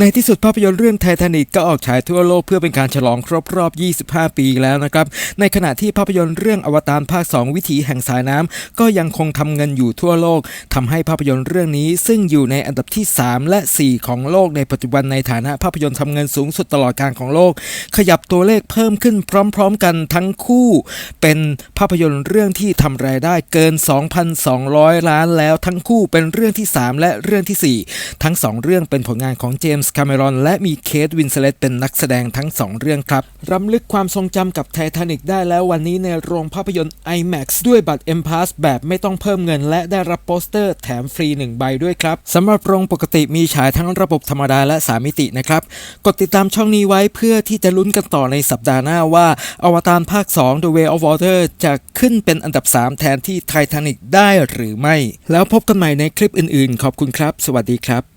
ในที่สุดภาพยนตร์เรื่องไททานิกก็ออกฉายทั่วโลกเพื่อเป็นการฉลองครบรอบ 25 ปีแล้วนะครับ ในขณะที่ภาพยนตร์เรื่องอวตารภาค 2 วิถีแห่งสายน้ำก็ยังคงทำเงินอยู่ทั่วโลกทำให้ภาพยนตร์เรื่องนี้ซึ่งอยู่ในอันดับที่ 3 และ 4 ของโลกในปัจจุบันในฐานะภาพยนตร์ทำเงินสูงสุดตลอดการของโลก ขยับตัวเลขเพิ่มขึ้นพร้อม ๆ กันทั้งคู่ เป็นภาพยนตร์เรื่องที่ทำรายได้เกิน 2,200 ล้านแล้วทั้งคู่เป็นเรื่องที่ 3 และเรื่องทีสี่4 ทั้ง 2 เรื่องเป็นผลงานของเจมส์คาเมรอนและมีเคทวินเซเลตเป็นนักแสดงทั้ง2เรื่องครับรำลึกความทรงจำกับไททานิกได้แล้ววันนี้ในโรงภาพยนตร์ IMAX ด้วยบัตร M Pass แบบไม่ต้องเพิ่มเงิน และได้รับโปสเตอร์แถมฟรี 1 ใบด้วยครับสำหรับโรงปกติมีฉายทั้งระบบธรรมดาและ3มิตินะครับ กดติดตามช่องนี้ไว้เพื่อที่จะลุ้นกันต่อในสัปดาห์หน้าว่าอวตารภาค 2 The Way of Water จะขึ้นเป็นอันดับ 3 แทนที่ไททานิกได้หรือไม่ แล้วพบกันใหม่ในคลิปอื่นๆ ขอบคุณครับ สวัสดีครับ